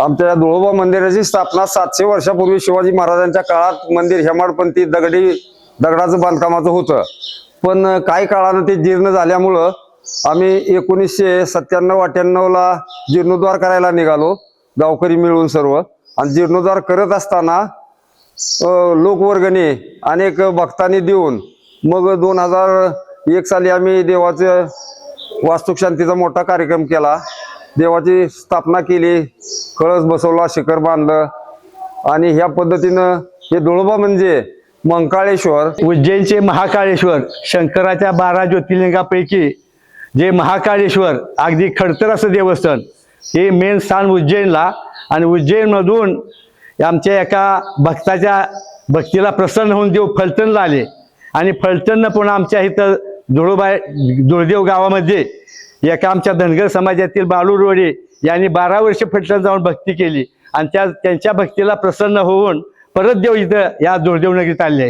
आमच्या धुळोबा मंदिराची स्थापना सातशे वर्षापूर्वी शिवाजी महाराजांच्या काळात मंदिर हेमाडपंथी दगडी दगडाचं बांधकामाचं होतं. पण काही काळानं ते जीर्ण झाल्यामुळं आम्ही एकोणीसशे सत्त्याण्णव अठ्ठ्याण्णवला जीर्णोद्धार करायला निघालो गावकरी मिळून सर्व. आणि जीर्णोद्धार करत असताना अ, लोकवर्गणी अनेक भक्तांनी देऊन मग दोन हजार एक साली आम्ही देवाचं वास्तुक शांतीचा मोठा कार्यक्रम केला. देवाची स्थापना केली कळस बसवला शिखर बांधलं आणि ह्या पद्धतीनं हे धुळोबा म्हणजे मंकाळेश्वर. उज्जैनचे महाकाळेश्वर शंकराच्या बारा ज्योतिर्लिंगापैकी जे महाकाळेश्वर अगदी खडतर असं देवस्थान हे मेन स्थान उज्जैनला आणि उज्जैनमधून आमच्या एका भक्ताच्या भक्तीला प्रसन्न होऊन देव फलटणला आले. आणि फलटणनं पुन्हा आमच्या इथं धुळोबा धुळदेव गावामध्ये एका आमच्या धनगर समाजातील बालू रोडे यांनी बारा वर्ष फलटण जाऊन भक्ती केली. आणि त्या त्यांच्या भक्तीला प्रसन्न होऊन परत देव इथं या धुळदेव नगरीत आले आहेत